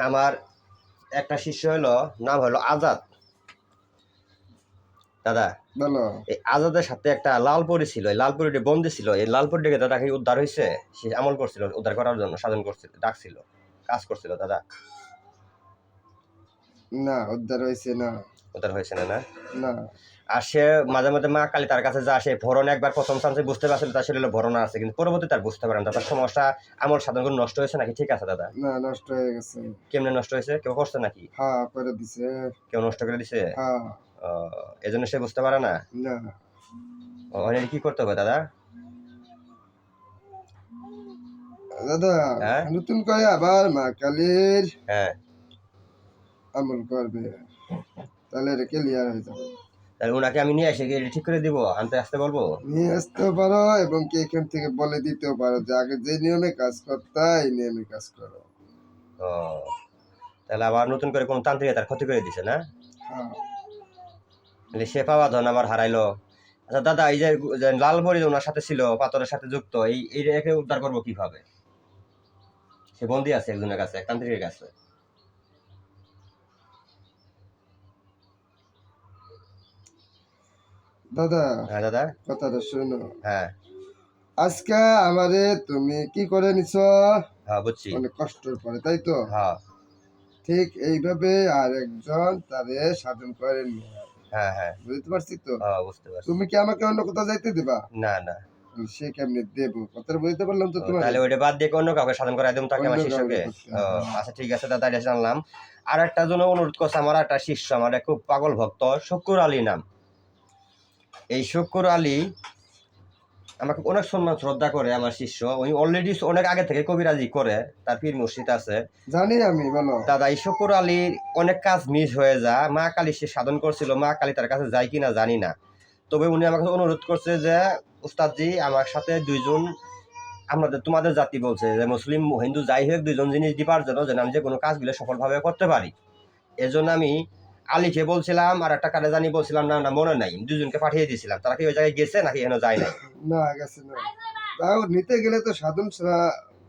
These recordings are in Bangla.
আমার একটা শিষ্য হলো নাম হলো আজাদ। দাদা এই আজাদের সাথে একটা লাল পরি ছিল এই লাল পরিটি বন্দি ছিল এই লাল পরিটিকে দাদা কি উদ্ধার হয়েছে? সে আমল করছিল উদ্ধার করার জন্য সাধন করছিল ডাকছিল কাজ করছিল দাদা। না উদ্ধার হয়েছে না। উদ্ধার হয়েছে না? না। আর সে মাঝে মধ্যে মা কালী তার কাছে যা সে ভরণ একবার প্রথম চান্সে বুঝতে পারছিল তার শরীরে ভরণ আছে কিন্তু পরবর্তী তার বুঝতে পারেন তার সমস্যা আমল সাধন করে নষ্ট হয়েছে নাকি? ঠিক আছে দাদা। না নষ্ট হয়ে গেছে। কেমনে নষ্ট হয়েছে? কেউ করছে নাকি? হ্যাঁ করে দিছে। কেউ নষ্ট করে দিছে? হ্যাঁ। এই জন্য সে বুঝতে পারে না? না। ও, কি করতে হবে দাদা? দাদা হ্যাঁ? নতুন করে আবার মা কালীর হ্যাঁ। আমল করবে। তাহলে ক্লিয়ার হয়ে যাবে। তাহলে ওনাকে আমি নিয়ে এসে গিয়ে ঠিক করে দিব আনতে আসতে বলব? নিয়ে আসতে পারো এবং কি এখান থেকে বলে দিতেও পারো যে আগে যে নিয়মে কাজ করতে এই নিয়মে কাজ করো। ও তাহলে আবার নতুন করে কোন তান্ত্রিক তার ক্ষতি করে দিছে না? হ্যাঁ। সে পাওয়া ধন আবার হারাইলো। আচ্ছা দাদা এই যে লাল মরিচ ওনার সাথে ছিল পাথরের সাথে যুক্ত এই এই রেখে উদ্ধার করব কীভাবে? সে বন্দি আছে একজনের কাছে এক তান্ত্রিকের কাছে। দাদা হ্যাঁ দাদা। কথাটা শোনো। হ্যাঁ। আজকে আমারে তুমি কি করে নিছ? হ্যাঁ বুঝছি। অনেক কষ্টের পরে তাই তো? হ্যাঁ। ঠিক এইভাবে আর একজন তারে সাধন হ্যাঁ হ্যাঁ। বুঝতে পারছি তো? হ্যাঁ বুঝতে পারছি। তুমি কি আমাকে অন্য কোথাও যাইতে দিবা? না না। সে কেমনি দেব? কথাটা বুঝতে পারলাম তো তোমার তাহলে ওইটা বাদ দিয়ে অন্য কাউকে সাধন করে একদম তাকে আমার শিষ্যকে। আচ্ছা ঠিক আছে দাদা এটা জানলাম। আর একটা জন্য অনুরোধ করছে আমার একটা শিষ্য আমার খুব পাগল ভক্ত শুকুর আলী নাম। এই শুকুর আলী আমাকে অনেক সম্মান শ্রদ্ধা করে আমার শিষ্য। উনি অলরেডি অনেক আগে থেকে কবিরাজি করে তার পীর মুর্শিদ আছে। জানি আমি বলো। দাদা এই শুকুর আলীর অনেক কাজ মিস হয়ে যা মা কালী সে সাধন করছিল মা কালী তার কাছে যায় কিনা জানি না। তবে উনি আমাকে অনুরোধ করছে যে উস্তাদজি আমার সাথে দুইজন আমাদের তোমাদের জাতি বলছে যে মুসলিম হিন্দু যাই হোক দুইজন জিনিস দিবার জন্য যেন আমি যে কোনো কাজগুলো সফলভাবে করতে পারি। এজন্য আমি আলীকে বলছিলাম আর একটা কারে জানি বলছিলাম না না মনে নাই দুজনকে পাঠিয়ে দিয়েছিলাম। তারা কি ওই জায়গায় গেছে নাকি এখানে যায় নাই? না গেছে না। তাও নিতে গেলে তো সাধন ছাড়া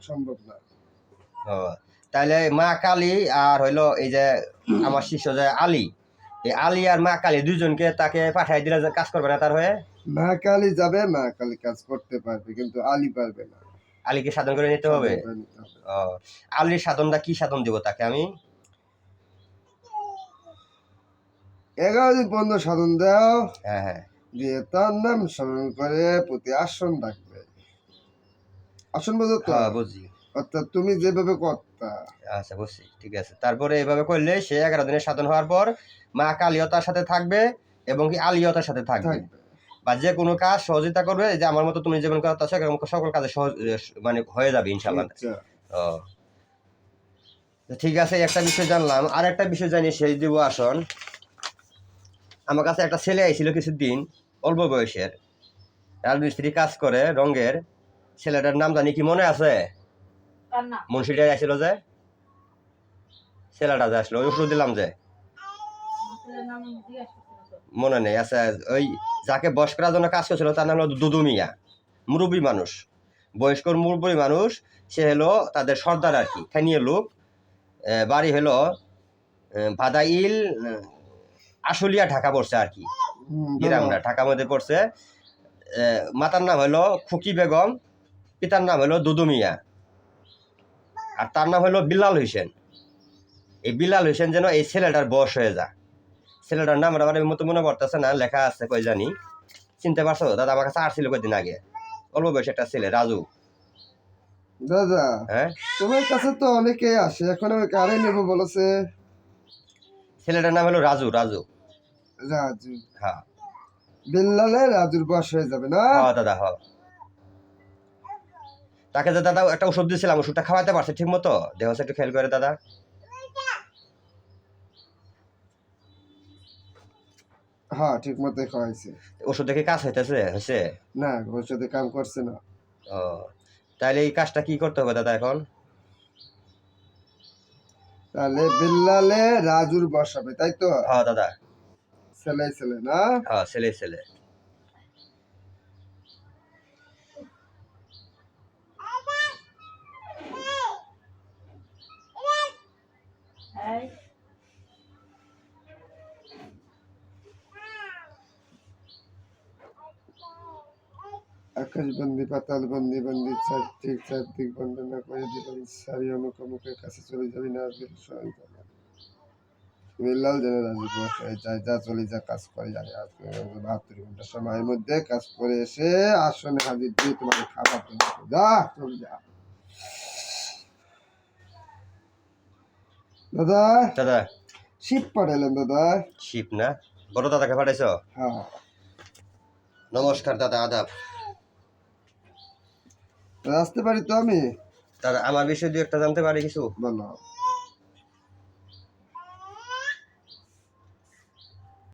সম্ভব না। ও, তাহলে মা কালী আর হইল এই যে আমার শিষ্য যে আলী এই আলী আর মা কালী দুজনকে তাকে পাঠিয়ে দিলে কাজ করবে না তার হয়ে? মা কালী যাবে মা কালী কাজ করতে পারবে কিন্তু আলী পারবে না। আলীকে সাধন করে নিতে হবে? সাধন করে নিতে হবে। ও, আলীর সাধনটা কি সাধন দিব তাকে আমি? এগারো দিন পর্যন্ত সাধন দাও। হ্যাঁ হ্যাঁ। দিয়ে তার নাম স্মরণ করে প্রতি আসন ডাকবে। আসন বোঝো তো? হ্যাঁ বুঝছি। অর্থাৎ তুমি যেভাবে করতা। আচ্ছা বুঝছি। ঠিক আছে। তারপরে এইভাবে করলে সে এগারো দিনের সাধন হওয়ার পর মা কালীও তার সাথে থাকবে এবং কি আলীও তার সাথে থাকবে। বা যে কোনো কাজ সহযোগিতা করবে যে আমার মতো তুমি যেমন এরকম সকল কাজে সহজ মানে হয়ে যাবে ইনশাল্লাহ আচ্ছা। ও। তো ঠিক আছে একটা বিষয় জানলাম। আর একটা বিষয় জানি সেই দিব আসন আমার কাছে একটা ছেলে আইছিল কিছুদিন অল্প বয়সের। রাজমিস্ত্রি কাজ করে রঙের। ছেলেটার নাম জানি কি মনে আছে? কার নাম? মুন্সিটা আসছিল যে। ছেলেটা যে আসলো ওই ওষুধ দিলাম যে। মনে নেই আচ্ছা ওই যাকে বয়স করার জন্য কাজ করছিল তার নাম হলো দুদু মিয়া। মুরব্বী মানুষ। বয়স্ক মুরব্বী মানুষ সে হলো তাদের সর্দার আর কি স্থানীয় লোক। বাড়ি হলো ভাদাইল আশুলিয়া ঢাকা পড়ছে আর কি। গ্রামটা। ঢাকার মধ্যে পড়ছে। মাতার নাম হলো খুকি বেগম পিতার নাম হলো দুদু মিয়া। আর তার নাম হলো বিল্লাল হোসেন। এই বিল্লাল হোসেন যেন এই ছেলেটার বয়স হয়ে যা ছেলেটার নাম আমার মতো মনে পড়তেছে না লেখা আছে কই জানি। চিনতে পারছ? দাদা আমার কাছে আর ছিল কয়েকদিন আগে। অল্প বয়স একটা ছেলে রাজু। দাদা হ্যাঁ? তোমার কাছে তো অনেকেই আসে এখন আমি কারে নেব বলেছে? ছেলেটার নাম হলো রাজু রাজু। রাজু। হ্যাঁ। বিল্লালে রাজুর বয়স হয়ে যাবে না? হ্যাঁ দাদা হ্যাঁ তাকে যে দাদা একটা ওষুধ দিয়েছিলাম ওষুধটা খাওয়াতে পারছে ঠিক মতো? দেহ একটু খেয়াল করে দাদা। হ্যাঁ ঠিক মতো খাওয়াইছে। ওষুধ দেখে কাজ হইতেছে? হয়েছে না ভবিষ্যতে কাম করছে না। ও তাহলে এই কাজটা কি করতে হবে দাদা এখন? তাহলে বিল্লালে রাজুর বসাবে তাই তো? হ্যাঁ দাদা। ছেলে ছেলে না? হ্যাঁ ছেলে ছেলে এই আকাশ বন্দি পাতাল বন্দি বন্দি চারদিক চারদিক বন্দনা করে দিলেন সারি অমুক অমুকের কাছে চলে যাবি না সহায় করবেন বিল্লাল রাজি বসে যায় যা চলে যা কাজ করে জানে আজকে বাহাত্তর ঘণ্টা সময়ের মধ্যে কাজ করে এসে আসনে হাজির দিয়ে তোমাকে খাবার। যা চলে যা। দাদা দাদা। শিব পাঠালেন দাদা। শিপ না? বড় দাদাকে পাঠাইছ? হ্যাঁ। নমস্কার দাদা আদাব। আসতে পারি তো আমি? তার আমার বিষয়ে দু একটা জানতে পারি কিছু। বলো।